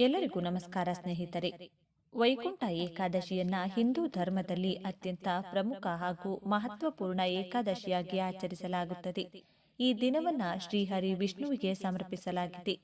ಎಲ್ಲರಿಗೂ ನಮಸ್ಕಾರ ಸ್ನೇಹಿತರೆ. ವೈಕುಂಠ ಏಕಾದಶಿಯನ್ನ ಹಿಂದೂ ಧರ್ಮದಲ್ಲಿ ಅತ್ಯಂತ ಪ್ರಮುಖ ಹಾಗೂ ಮಹತ್ವಪೂರ್ಣ ಏಕಾದಶಿಯಾಗಿ ಆಚರಿಸಲಾಗುತ್ತದೆ. ಈ ದಿನವನ್ನ ಶ್ರೀಹರಿ ವಿಷ್ಣುವಿಗೆ ಸಮರ್ಪಿಸಲಾಗಿದೆ.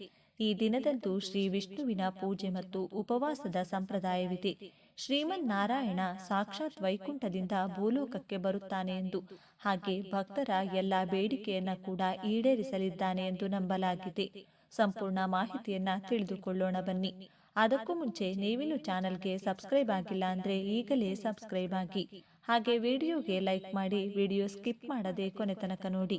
ಈ ದಿನದಂದು ಶ್ರೀ ವಿಷ್ಣುವಿನ ಪೂಜೆ ಮತ್ತು ಉಪವಾಸದ ಸಂಪ್ರದಾಯವಿದೆ. ಶ್ರೀಮನ್ ನಾರಾಯಣ ಸಾಕ್ಷಾತ್ ವೈಕುಂಠದಿಂದ ಭೂಲೋಕಕ್ಕೆ ಬರುತ್ತಾನೆ ಎಂದು, ಹಾಗೆ ಭಕ್ತರ ಎಲ್ಲ ಬೇಡಿಕೆಯನ್ನ ಕೂಡ ಈಡೇರಿಸಲಿದ್ದಾನೆ ಎಂದು ನಂಬಲಾಗಿದೆ. ಸಂಪೂರ್ಣ ಮಾಹಿತಿಯನ್ನ ತಿಳಿದುಕೊಳ್ಳೋಣ ಬನ್ನಿ. ಅದಕ್ಕೂ ಮುಂಚೆ ನೀವಿನ್ನು ಚಾನಲ್ಗೆ ಸಬ್ಸ್ಕ್ರೈಬ್ ಆಗಿಲ್ಲ ಅಂದ್ರೆ ಈಗಲೇ ಸಬ್ಸ್ಕ್ರೈಬ್ ಆಗಿ. ಹಾಗೆ ವಿಡಿಯೋಗೆ ಲೈಕ್ ಮಾಡಿ ವಿಡಿಯೋ ಸ್ಕಿಪ್ ಮಾಡದೆ ಕೊನೆ ತನಕ ನೋಡಿ.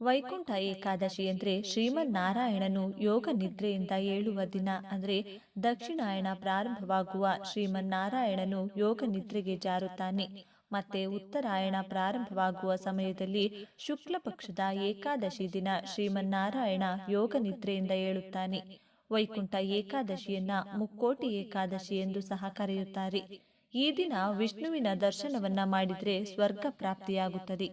ವೈಕುಂಠ ಏಕಾದಶಿ ಅಂದ್ರೆ ಶ್ರೀಮನ್ ನಾರಾಯಣನು ಯೋಗ ನಿದ್ರೆಯಿಂದ ಏಳುವ ದಿನ ಅಂದ್ರೆ ದಕ್ಷಿಣಾಯಣ ಪ್ರಾರಂಭವಾಗುವ ಶ್ರೀಮನ್ ನಾರಾಯಣನು ಯೋಗ ನಿದ್ರೆಗೆ ಜಾರುತ್ತಾನೆ. ಮತ್ತೆ ಉತ್ತರಾಯಣ ಪ್ರಾರಂಭವಾಗುವ ಸಮಯದಲ್ಲಿ ಶುಕ್ಲ ಪಕ್ಷದ ಏಕಾದಶಿ ದಿನ ಶ್ರೀಮನ್ನಾರಾಯಣ ಯೋಗ ನಿದ್ರೆಯಿಂದ ಏಳುತ್ತಾನೆ. ವೈಕುಂಠ ಏಕಾದಶಿಯನ್ನ ಮುಕ್ಕೋಟಿ ಏಕಾದಶಿ ಎಂದು ಸಹ ಕರೆಯುತ್ತಾರೆ. ಈ ದಿನ ವಿಷ್ಣುವಿನ ದರ್ಶನವನ್ನ ಮಾಡಿದ್ರೆ ಸ್ವರ್ಗ ಪ್ರಾಪ್ತಿಯಾಗುತ್ತದೆ.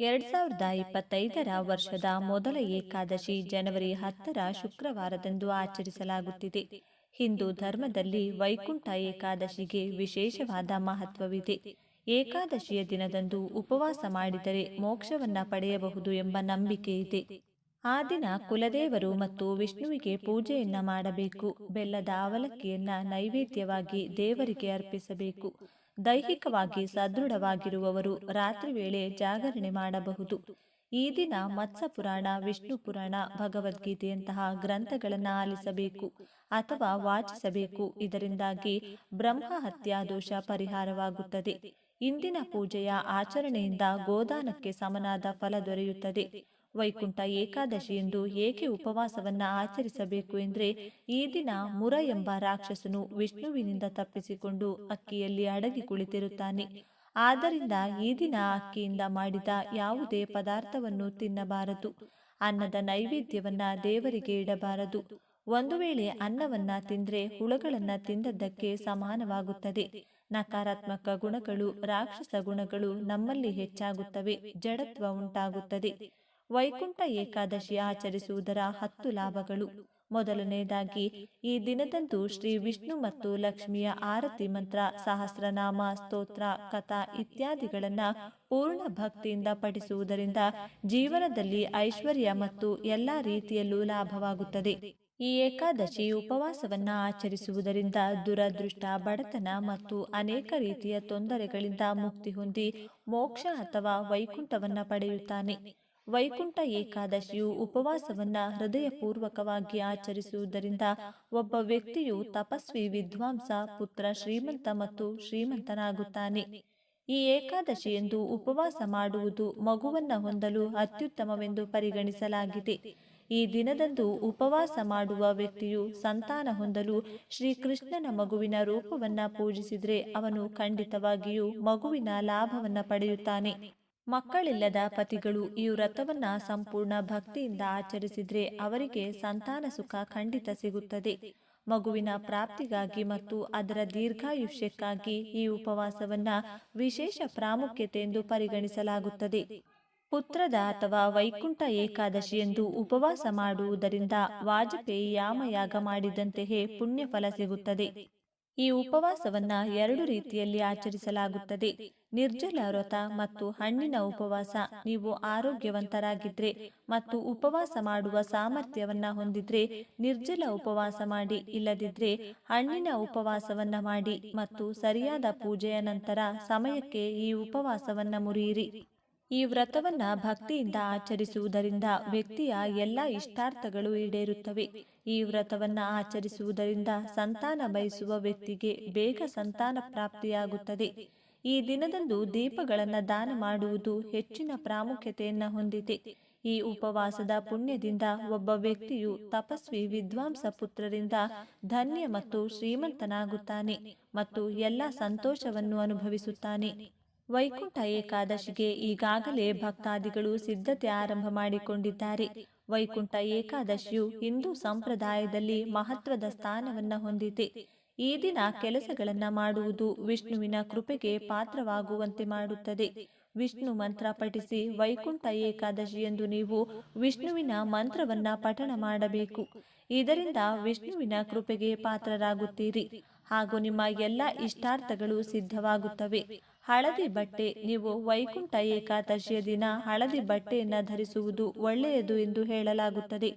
ಎರಡ್ ಸಾವಿರದ ಇಪ್ಪತ್ತೈದರ ವರ್ಷದ ಮೊದಲ ಏಕಾದಶಿ ಜನವರಿ ಹತ್ತರ ಶುಕ್ರವಾರದಂದು ಆಚರಿಸಲಾಗುತ್ತಿದೆ. ಹಿಂದೂ ಧರ್ಮದಲ್ಲಿ ವೈಕುಂಠ ಏಕಾದಶಿಗೆ ವಿಶೇಷವಾದ ಮಹತ್ವವಿದೆ. ಏಕಾದಶಿಯ ದಿನದಂದು ಉಪವಾಸ ಮಾಡಿದರೆ ಮೋಕ್ಷವನ್ನ ಪಡೆಯಬಹುದು ಎಂಬ ನಂಬಿಕೆ ಇದೆ. ಆ ದಿನ ಕುಲದೇವರು ಮತ್ತು ವಿಷ್ಣುವಿಗೆ ಪೂಜೆಯನ್ನ ಮಾಡಬೇಕು. ಬೆಲ್ಲದ ಅವಲಕ್ಕಿಯನ್ನ ನೈವೇದ್ಯವಾಗಿ ದೇವರಿಗೆ ಅರ್ಪಿಸಬೇಕು. ದೈಹಿಕವಾಗಿ ಸದೃಢವಾಗಿರುವವರು ರಾತ್ರಿ ವೇಳೆ ಜಾಗರಣೆ ಮಾಡಬಹುದು. ಈ ದಿನ ಮತ್ಸ ಪುರಾಣ, ವಿಷ್ಣು ಪುರಾಣ, ಭಗವದ್ಗೀತೆಯಂತಹ ಗ್ರಂಥಗಳನ್ನು ಆಲಿಸಬೇಕು ಅಥವಾ ವಾಚಿಸಬೇಕು. ಇದರಿಂದಾಗಿ ಬ್ರಹ್ಮ ಹತ್ಯಾ ದೋಷ ಪರಿಹಾರವಾಗುತ್ತದೆ. ಇಂದಿನ ಪೂಜೆಯ ಆಚರಣೆಯಿಂದ ಗೋದಾನಕ್ಕೆ ಸಮನಾದ ಫಲ ದೊರೆಯುತ್ತದೆ. ವೈಕುಂಠ ಏಕಾದಶಿ ಎಂದು ಏಕೆ ಉಪವಾಸವನ್ನ ಆಚರಿಸಬೇಕು ಎಂದರೆ ಈ ದಿನ ಮುರ ಎಂಬ ರಾಕ್ಷಸನು ವಿಷ್ಣುವಿನಿಂದ ತಪ್ಪಿಸಿಕೊಂಡು ಅಕ್ಕಿಯಲ್ಲಿ ಅಡಗಿ ಕುಳಿತಿರುತ್ತಾನೆ. ಆದ್ದರಿಂದ ಈ ದಿನ ಅಕ್ಕಿಯಿಂದ ಮಾಡಿದ ಯಾವುದೇ ಪದಾರ್ಥವನ್ನು ತಿನ್ನಬಾರದು. ಅನ್ನದ ನೈವೇದ್ಯವನ್ನ ದೇವರಿಗೆ ಇಡಬಾರದು. ಒಂದು ವೇಳೆ ಅನ್ನವನ್ನ ತಿಂದ್ರೆ ಹುಳಗಳನ್ನು ತಿಂದದ್ದಕ್ಕೆ ಸಮಾನವಾಗುತ್ತದೆ. ನಕಾರಾತ್ಮಕ ಗುಣಗಳು, ರಾಕ್ಷಸ ಗುಣಗಳು ನಮ್ಮಲ್ಲಿ ಹೆಚ್ಚಾಗುತ್ತವೆ, ಜಡತ್ವ ಉಂಟಾಗುತ್ತದೆ. ವೈಕುಂಠ ಏಕಾದಶಿ ಆಚರಿಸುವುದರ ಹತ್ತು ಲಾಭಗಳು. ಮೊದಲನೆಯದಾಗಿ, ಈ ದಿನದಂದು ಶ್ರೀ ವಿಷ್ಣು ಮತ್ತು ಲಕ್ಷ್ಮಿಯ ಆರತಿ ಮಂತ್ರ, ಸಹಸ್ರನಾಮ, ಸ್ತೋತ್ರ, ಕಥಾ ಇತ್ಯಾದಿಗಳನ್ನ ಪೂರ್ಣ ಭಕ್ತಿಯಿಂದ ಪಠಿಸುವುದರಿಂದ ಜೀವನದಲ್ಲಿ ಐಶ್ವರ್ಯ ಮತ್ತು ಎಲ್ಲ ರೀತಿಯಲ್ಲೂ ಲಾಭವಾಗುತ್ತದೆ. ಈ ಏಕಾದಶಿ ಉಪವಾಸವನ್ನು ಆಚರಿಸುವುದರಿಂದ ದುರದೃಷ್ಟ, ಬಡತನ ಮತ್ತು ಅನೇಕ ರೀತಿಯ ತೊಂದರೆಗಳಿಂದ ಮುಕ್ತಿ ಹೊಂದಿ ಮೋಕ್ಷ ಅಥವಾ ವೈಕುಂಠವನ್ನು ಪಡೆಯುತ್ತಾನೆ. ವೈಕುಂಠ ಏಕಾದಶಿಯು ಉಪವಾಸವನ್ನು ಹೃದಯಪೂರ್ವಕವಾಗಿ ಆಚರಿಸುವುದರಿಂದ ಒಬ್ಬ ವ್ಯಕ್ತಿಯು ತಪಸ್ವಿ, ವಿದ್ವಾಂಸ, ಪುತ್ರ, ಶ್ರೀಮಂತ ಮತ್ತು ಶ್ರೀಮಂತನಾಗುತ್ತಾನೆ. ಈ ಏಕಾದಶಿ ಎಂದು ಉಪವಾಸ ಮಾಡುವುದು ಮಗುವನ್ನ ಹೊಂದಲು ಅತ್ಯುತ್ತಮವೆಂದು ಪರಿಗಣಿಸಲಾಗಿದೆ. ಈ ದಿನದಂದು ಉಪವಾಸ ಮಾಡುವ ವ್ಯಕ್ತಿಯು ಸಂತಾನ ಹೊಂದಲು ಶ್ರೀಕೃಷ್ಣನ ಮಗುವಿನ ರೂಪವನ್ನ ಪೂಜಿಸಿದ್ರೆ ಅವನು ಖಂಡಿತವಾಗಿಯೂ ಮಗುವಿನ ಲಾಭವನ್ನ ಪಡೆಯುತ್ತಾನೆ. ಮಕ್ಕಳಿಲ್ಲದ ಪತಿಗಳು ಈ ವ್ರತವನ್ನ ಸಂಪೂರ್ಣ ಭಕ್ತಿಯಿಂದ ಆಚರಿಸಿದ್ರೆ ಅವರಿಗೆ ಸಂತಾನ ಸುಖ ಖಂಡಿತ ಸಿಗುತ್ತದೆ. ಮಗುವಿನ ಪ್ರಾಪ್ತಿಗಾಗಿ ಮತ್ತು ಅದರ ದೀರ್ಘಾಯುಷ್ಯಕ್ಕಾಗಿ ಈ ಉಪವಾಸವನ್ನ ವಿಶೇಷ ಪ್ರಾಮುಖ್ಯತೆ ಎಂದು ಪರಿಗಣಿಸಲಾಗುತ್ತದೆ. ಪುತ್ರದ ಅಥವಾ ವೈಕುಂಠ ಏಕಾದಶಿ ಎಂದು ಉಪವಾಸ ಮಾಡುವುದರಿಂದ ವಾಜಪೇಯಿ ಯಾಮಯಾಗ ಮಾಡಿದಂತೆಯೇ ಪುಣ್ಯ ಫಲ ಸಿಗುತ್ತದೆ. ಈ ಉಪವಾಸವನ್ನ ಎರಡು ರೀತಿಯಲ್ಲಿ ಆಚರಿಸಲಾಗುತ್ತದೆ. ನಿರ್ಜಲ ವ್ರತ ಮತ್ತು ಹಣ್ಣಿನ ಉಪವಾಸ. ನೀವು ಆರೋಗ್ಯವಂತರಾಗಿದ್ರೆ ಮತ್ತು ಉಪವಾಸ ಮಾಡುವ ಸಾಮರ್ಥ್ಯವನ್ನ ಹೊಂದಿದ್ರೆ ನಿರ್ಜಲ ಉಪವಾಸ ಮಾಡಿ, ಇಲ್ಲದಿದ್ರೆ ಹಣ್ಣಿನ ಉಪವಾಸವನ್ನ ಮಾಡಿ ಮತ್ತು ಸರಿಯಾದ ಪೂಜೆಯ ನಂತರ ಸಮಯಕ್ಕೆ ಈ ಉಪವಾಸವನ್ನ ಮುರಿಯಿರಿ. ಈ ವ್ರತವನ್ನ ಭಕ್ತಿಯಿಂದ ಆಚರಿಸುವುದರಿಂದ ವ್ಯಕ್ತಿಯ ಎಲ್ಲ ಇಷ್ಟಾರ್ಥಗಳು ಈಡೇರುತ್ತವೆ. ಈ ವ್ರತವನ್ನ ಆಚರಿಸುವುದರಿಂದ ಸಂತಾನ ಬಯಸುವ ವ್ಯಕ್ತಿಗೆ ಬೇಗ ಸಂತಾನ ಪ್ರಾಪ್ತಿಯಾಗುತ್ತದೆ. ಈ ದಿನದಂದು ದೀಪಗಳನ್ನು ದಾನ ಮಾಡುವುದು ಹೆಚ್ಚಿನ ಪ್ರಾಮುಖ್ಯತೆಯನ್ನು ಹೊಂದಿದೆ. ಈ ಉಪವಾಸದ ಪುಣ್ಯದಿಂದ ಒಬ್ಬ ವ್ಯಕ್ತಿಯು ತಪಸ್ವಿ ವಿದ್ವಾಂಸ ಪುತ್ರರಿಂದ ಧನ್ಯ ಮತ್ತು ಶ್ರೀಮಂತನಾಗುತ್ತಾನೆ ಮತ್ತು ಎಲ್ಲ ಸಂತೋಷವನ್ನು ಅನುಭವಿಸುತ್ತಾನೆ. ವೈಕುಂಠ ಏಕಾದಶಿಗೆ ಈಗಾಗಲೇ ಭಕ್ತಾದಿಗಳು ಸಿದ್ಧತೆ ಆರಂಭ ಮಾಡಿಕೊಂಡಿದ್ದಾರೆ. ವೈಕುಂಠ ಏಕಾದಶಿಯು ಹಿಂದೂ ಸಂಪ್ರದಾಯದಲ್ಲಿ ಮಹತ್ವದ ಸ್ಥಾನವನ್ನು ಹೊಂದಿದೆ. ಈ ದಿನ ಕೆಲಸಗಳನ್ನ ಮಾಡುವುದು ವಿಷ್ಣುವಿನ ಕೃಪೆಗೆ ಪಾತ್ರವಾಗುವಂತೆ ಮಾಡುತ್ತದೆ. ವಿಷ್ಣು ಮಂತ್ರ ಪಠಿಸಿ ವೈಕುಂಠ ಏಕಾದಶಿ ಎಂದು ನೀವು ವಿಷ್ಣುವಿನ ಮಂತ್ರವನ್ನ ಪಠಣ ಮಾಡಬೇಕು. ಇದರಿಂದ ವಿಷ್ಣುವಿನ ಕೃಪೆಗೆ ಪಾತ್ರರಾಗುತ್ತೀರಿ. ಹಾಗೂ ನಿಮ್ಮ ಎಲ್ಲ ಇಷ್ಟಾರ್ಥಗಳು ಸಿದ್ಧವಾಗುತ್ತವೆ. ಹಳದಿ ಬಟ್ಟೆ, ನೀವು ವೈಕುಂಠ ಏಕಾದಶಿಯ ದಿನ ಹಳದಿ ಬಟ್ಟೆಯನ್ನು ಧರಿಸುವುದು ಒಳ್ಳೆಯದು ಎಂದು ಹೇಳಲಾಗುತ್ತದೆ.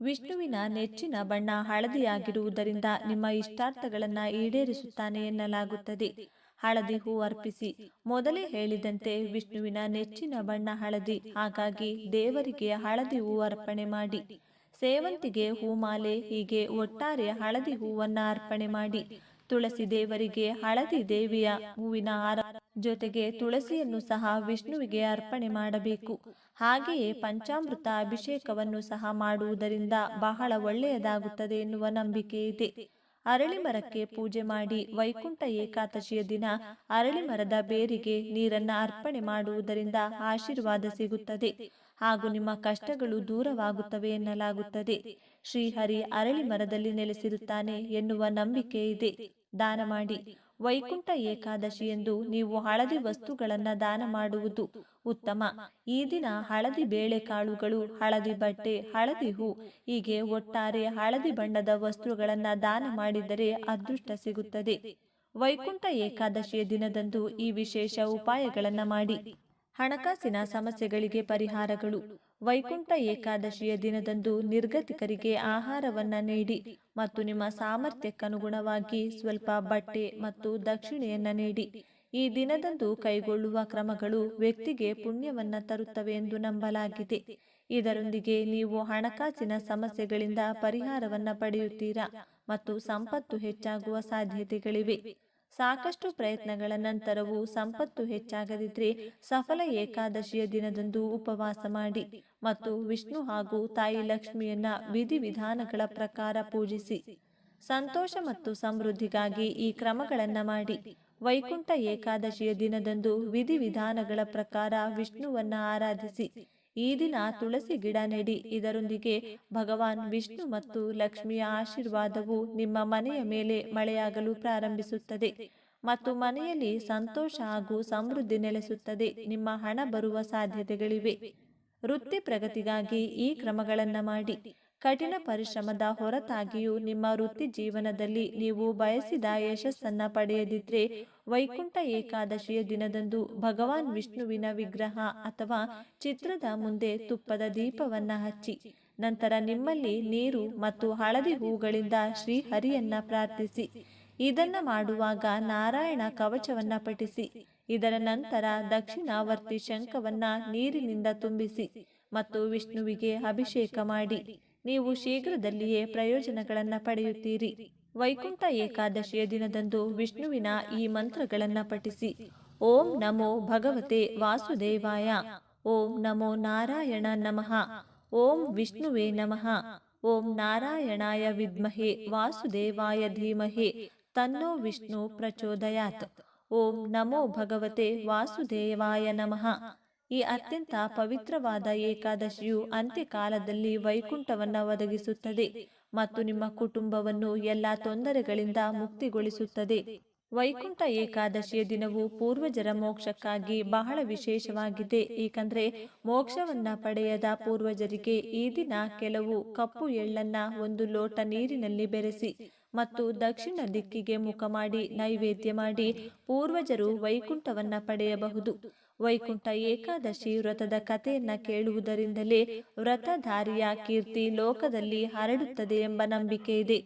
ವಿಷ್ಣುವಿನ ನೆಚ್ಚಿನ ಬಣ್ಣ ಹಳದಿಯಾಗಿರುವುದರಿಂದ ನಿಮ್ಮ ಇಷ್ಟಾರ್ಥಗಳನ್ನು ಈಡೇರಿಸುತ್ತಾನೆ ಎನ್ನಲಾಗುತ್ತದೆ. ಹಳದಿ ಹೂ ಅರ್ಪಿಸಿ, ಮೊದಲೇ ಹೇಳಿದಂತೆ ವಿಷ್ಣುವಿನ ನೆಚ್ಚಿನ ಬಣ್ಣ ಹಳದಿ, ಹಾಗಾಗಿ ದೇವರಿಗೆ ಹಳದಿ ಹೂ ಅರ್ಪಣೆ ಮಾಡಿ. ಸೇವಂತಿಗೆ ಹೂಮಾಲೆ, ಹೀಗೆ ಒಟ್ಟಾರೆ ಹಳದಿ ಹೂವನ್ನು ಅರ್ಪಣೆ ಮಾಡಿ. ತುಳಸಿ ದೇವರಿಗೆ ಹಳದಿ ದೇವಿಯ ಹೂವಿನ ಹಾರ ಜೊತೆಗೆ ತುಳಸಿಯನ್ನು ಸಹ ವಿಷ್ಣುವಿಗೆ ಅರ್ಪಣೆ ಮಾಡಬೇಕು. ಹಾಗೆಯೇ ಪಂಚಾಮೃತ ಅಭಿಷೇಕವನ್ನು ಸಹ ಮಾಡುವುದರಿಂದ ಬಹಳ ಒಳ್ಳೆಯದಾಗುತ್ತದೆ ಎನ್ನುವ ನಂಬಿಕೆ ಇದೆ. ಅರಳಿ ಮರಕ್ಕೆ ಪೂಜೆ ಮಾಡಿ ವೈಕುಂಠ ಏಕಾದಶಿಯ ದಿನ ಅರಳಿ ಮರದ ಬೇರಿಗೆ ನೀರನ್ನ ಅರ್ಪಣೆ ಮಾಡುವುದರಿಂದ ಆಶೀರ್ವಾದ ಸಿಗುತ್ತದೆ. ಹಾಗೂ ನಿಮ್ಮ ಕಷ್ಟಗಳು ದೂರವಾಗುತ್ತವೆ ಎನ್ನಲಾಗುತ್ತದೆ. ಶ್ರೀಹರಿ ಅರಳಿ ಮರದಲ್ಲಿ ನೆಲೆಸಿರುತ್ತಾನೆ ಎನ್ನುವ ನಂಬಿಕೆ ಇದೆ. ದಾನ ಮಾಡಿ ವೈಕುಂಠ ಏಕಾದಶಿ ಎಂದು ನೀವು ಹಳದಿ ವಸ್ತುಗಳನ್ನು ದಾನ ಮಾಡುವುದು ಉತ್ತಮ. ಈ ದಿನ ಹಳದಿ ಬೇಳೆಕಾಳುಗಳು, ಹಳದಿ ಬಟ್ಟೆ, ಹಳದಿ ಹೂ, ಹೀಗೆ ಒಟ್ಟಾರೆ ಹಳದಿ ಬಣ್ಣದ ವಸ್ತುಗಳನ್ನು ದಾನ ಮಾಡಿದರೆ ಅದೃಷ್ಟ ಸಿಗುತ್ತದೆ. ವೈಕುಂಠ ಏಕಾದಶಿಯ ದಿನದಂದು ಈ ವಿಶೇಷ ಉಪಾಯಗಳನ್ನು ಮಾಡಿ. ಹಣಕಾಸಿನ ಸಮಸ್ಯೆಗಳಿಗೆ ಪರಿಹಾರಗಳು. ವೈಕುಂಠ ಏಕಾದಶಿಯ ದಿನದಂದು ನಿರ್ಗತಿಕರಿಗೆ ಆಹಾರವನ್ನ ನೀಡಿ ಮತ್ತು ನಿಮ್ಮ ಸಾಮರ್ಥ್ಯಕ್ಕನುಗುಣವಾಗಿ ಸ್ವಲ್ಪ ಬಟ್ಟೆ ಮತ್ತು ದಕ್ಷಿಣೆಯನ್ನ ನೀಡಿ. ಈ ದಿನದಂದು ಕೈಗೊಳ್ಳುವ ಕ್ರಮಗಳು ವ್ಯಕ್ತಿಗೆ ಪುಣ್ಯವನ್ನ ತರುತ್ತವೆ ಎಂದು ನಂಬಲಾಗಿದೆ. ಇದರೊಂದಿಗೆ ನೀವು ಹಣಕಾಸಿನ ಸಮಸ್ಯೆಗಳಿಂದ ಪರಿಹಾರವನ್ನ ಪಡೆಯುತ್ತೀರಾ ಮತ್ತು ಸಂಪತ್ತು ಹೆಚ್ಚಾಗುವ ಸಾಧ್ಯತೆಗಳಿವೆ. ಸಾಕಷ್ಟು ಪ್ರಯತ್ನಗಳ ನಂತರವೂ ಸಂಪತ್ತು ಹೆಚ್ಚಾಗದಿದ್ರೆ ಸಫಲ ಏಕಾದಶಿಯ ದಿನದಂದು ಉಪವಾಸ ಮಾಡಿ ಮತ್ತು ವಿಷ್ಣು ಹಾಗೂ ತಾಯಿ ಲಕ್ಷ್ಮಿಯನ್ನ ವಿಧಿವಿಧಾನಗಳ ಪ್ರಕಾರ ಪೂಜಿಸಿ. ಸಂತೋಷ ಮತ್ತು ಸಮೃದ್ಧಿಗಾಗಿ ಈ ಕ್ರಮಗಳನ್ನು ಮಾಡಿ. ವೈಕುಂಠ ಏಕಾದಶಿಯ ದಿನದಂದು ವಿಧಿವಿಧಾನಗಳ ಪ್ರಕಾರ ವಿಷ್ಣುವನ್ನ ಆರಾಧಿಸಿ. ಈ ದಿನ ತುಳಸಿ ಗಿಡ ನೆಡಿ. ಇದರೊಂದಿಗೆ ಭಗವಾನ್ ವಿಷ್ಣು ಮತ್ತು ಲಕ್ಷ್ಮಿಯ ಆಶೀರ್ವಾದವು ನಿಮ್ಮ ಮನೆಯ ಮೇಲೆ ಮಳೆಯಾಗಲು ಪ್ರಾರಂಭಿಸುತ್ತದೆ ಮತ್ತು ಮನೆಯಲ್ಲಿ ಸಂತೋಷ ಹಾಗೂ ಸಮೃದ್ಧಿ ನೆಲೆಸುತ್ತದೆ. ನಿಮ್ಮ ಹಣ ಬರುವ ಸಾಧ್ಯತೆಗಳಿವೆ. ವೃತ್ತಿ ಪ್ರಗತಿಗಾಗಿ ಈ ಕ್ರಮಗಳನ್ನು ಮಾಡಿ. ಕಠಿಣ ಪರಿಶ್ರಮದ ಹೊರತಾಗಿಯೂ ನಿಮ್ಮ ವೃತ್ತಿ ಜೀವನದಲ್ಲಿ ನೀವು ಬಯಸಿದ ಯಶಸ್ಸನ್ನ ಪಡೆಯದಿದ್ರೆ ವೈಕುಂಠ ಏಕಾದಶಿಯ ದಿನದಂದು ಭಗವಾನ್ ವಿಷ್ಣುವಿನ ವಿಗ್ರಹ ಅಥವಾ ಚಿತ್ರದ ಮುಂದೆ ತುಪ್ಪದ ದೀಪವನ್ನ ಹಚ್ಚಿ, ನಂತರ ನಿಮ್ಮಲ್ಲಿ ನೀರು ಮತ್ತು ಹಳದಿ ಹೂಗಳಿಂದ ಶ್ರೀಹರಿಯನ್ನ ಪ್ರಾರ್ಥಿಸಿ, ಇದನ್ನ ಮಾಡುವಾಗ ನಾರಾಯಣ ಕವಚವನ್ನ ಪಠಿಸಿ, ಇದರ ನಂತರ ದಕ್ಷಿಣಾವರ್ತಿ ಶಂಖವನ್ನ ನೀರಿನಿಂದ ತುಂಬಿಸಿ ಮತ್ತು ವಿಷ್ಣುವಿಗೆ ಅಭಿಷೇಕ ಮಾಡಿ. ನೀವು ಶೀಘ್ರದಲ್ಲಿಯೇ ಪ್ರಯೋಜನಗಳನ್ನು ಪಡೆಯುತ್ತೀರಿ. ವೈಕುಂಠ ಏಕಾದಶಿಯ ದಿನದಂದು ವಿಷ್ಣುವಿನ ಈ ಮಂತ್ರಗಳನ್ನು ಪಠಿಸಿ. ಓಂ ನಮೋ ಭಗವತೆ ವಾಸುದೇವಾಯ. ಓಂ ನಮೋ ನಾರಾಯಣ ನಮಃ. ಓಂ ವಿಷ್ಣುವೇ ನಮಃ. ಓಂ ನಾರಾಯಣಾಯ ವಿದ್ಮಹೆ ವಾಸುದೇವಾಯ ಧೀಮಹೆ. ತನ್ನೋ ವಿಷ್ಣು ಪ್ರಚೋದಯಾತ್. ಓಂ ನಮೋ ಭಗವತೆ ವಾಸುದೇವಾಯ ನಮಃ. ಈ ಅತ್ಯಂತ ಪವಿತ್ರವಾದ ಏಕಾದಶಿಯು ಅಂತ್ಯಕಾಲದಲ್ಲಿ ವೈಕುಂಠವನ್ನು ಒದಗಿಸುತ್ತದೆ ಮತ್ತು ನಿಮ್ಮ ಕುಟುಂಬವನ್ನು ಎಲ್ಲ ತೊಂದರೆಗಳಿಂದ ಮುಕ್ತಿಗೊಳಿಸುತ್ತದೆ. ವೈಕುಂಠ ಏಕಾದಶಿಯ ದಿನವು ಪೂರ್ವಜರ ಮೋಕ್ಷಕ್ಕಾಗಿ ಬಹಳ ವಿಶೇಷವಾಗಿದೆ, ಏಕೆಂದರೆ ಮೋಕ್ಷವನ್ನ ಪಡೆಯದ ಪೂರ್ವಜರಿಗೆ ಈ ದಿನ ಕೆಲವು ಕಪ್ಪು ಎಳ್ಳನ್ನ ಒಂದು ಲೋಟ ನೀರಿನಲ್ಲಿ ಬೆರೆಸಿ ಮತ್ತು ದಕ್ಷಿಣ ದಿಕ್ಕಿಗೆ ಮುಖ ಮಾಡಿ ನೈವೇದ್ಯ ಮಾಡಿ ಪೂರ್ವಜರು ವೈಕುಂಠವನ್ನ ಪಡೆಯಬಹುದು. ವೈಕುಂಠ ಏಕಾದಶಿ ವ್ರತದ ಕಥೆಯನ್ನ ಕೇಳುವುದರಿಂದಲೇ ವ್ರತಧಾರಿಯ ಕೀರ್ತಿ ಲೋಕದಲ್ಲಿ ಹರಡುತ್ತದೆ ಎಂಬ ನಂಬಿಕೆ ಇದೆ.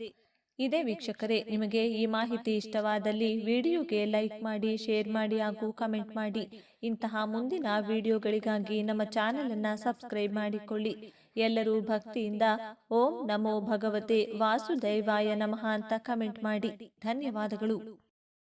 ಇದೇ ವೀಕ್ಷಕರೇ, ನಿಮಗೆ ಈ ಮಾಹಿತಿ ಇಷ್ಟವಾದಲ್ಲಿ ವಿಡಿಯೋಗೆ ಲೈಕ್ ಮಾಡಿ, ಶೇರ್ ಮಾಡಿ ಹಾಗೂ ಕಮೆಂಟ್ ಮಾಡಿ. ಇಂತಹ ಮುಂದಿನ ವಿಡಿಯೋಗಳಿಗಾಗಿ ನಮ್ಮ ಚಾನೆಲ್ ಅನ್ನ ಸಬ್ಸ್ಕ್ರೈಬ್ ಮಾಡಿಕೊಳ್ಳಿ. ಎಲ್ಲರೂ ಭಕ್ತಿಯಿಂದ ಓಂ ನಮೋ ಭಗವತೆ ವಾಸುದೈವಾಯ ನಮಃ ಅಂತ ಕಮೆಂಟ್ ಮಾಡಿ. ಧನ್ಯವಾದಗಳು.